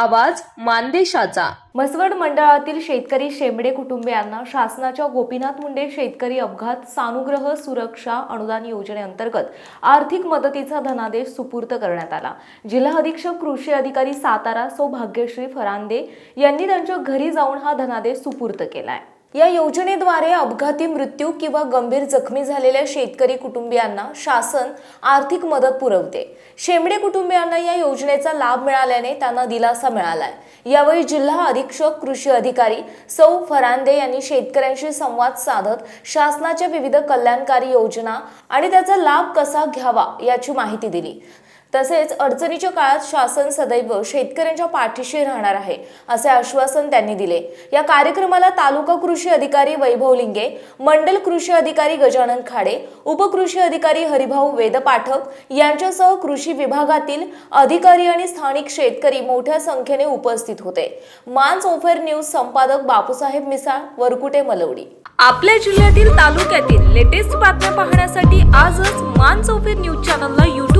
आवाज मानदेशाचा. म्हसवड मंडळातील शेतकरी शेंबडे कुटुंबियांना शासनाच्या गोपीनाथ मुंडे शेतकरी अपघात सानुग्रह सुरक्षा अनुदान योजनेअंतर्गत आर्थिक मदतीचा धनादेश सुपूर्त करण्यात आला. जिल्हा अधीक्षक कृषी अधिकारी सातारा सौभाग्यश्री फरांदे यांनी त्यांच्या घरी जाऊन हा धनादेश सुपूर्द केलाय. या योजनेद्वारे अपघाती मृत्यू किंवा गंभीर जखमी झालेल्या शेतकरी कुटुंबियांना शासन आर्थिक मदत पुरवते. शेंबडे कुटुंबियांना या योजनेचा लाभ मिळाल्याने त्यांना दिलासा मिळालाय. यावेळी जिल्हा अधीक्षक कृषी अधिकारी सौ फरांदे यांनी शेतकऱ्यांशी संवाद साधत शासनाच्या विविध कल्याणकारी योजना आणि त्याचा लाभ कसा घ्यावा याची माहिती दिली. तसेच अडचणीच्या काळात शासन सदैव शेतकऱ्यांच्या पाठीशी राहणार आहे असे आश्वासन त्यांनी दिले. या कार्यक्रमाला तालुका कृषी अधिकारी वैभव लिंगे मंडल कृषी अधिकारी गजानन खाडे उपकृषी अधिकारी हरिभाऊ वेदपाठक यांच्यासह कृषी विभागातील अधिकारी आणि स्थानिक शेतकरी मोठ्या संख्येने उपस्थित होते. मान सोफेर न्यूज संपादक बापूसाहेब मिसाळ वरकुटे मलवडी. आपल्या जिल्ह्यातील तालुक्यातील लेटेस्ट बातम्या पाहण्यासाठी आजच मान चौफेर न्यूज चॅनलला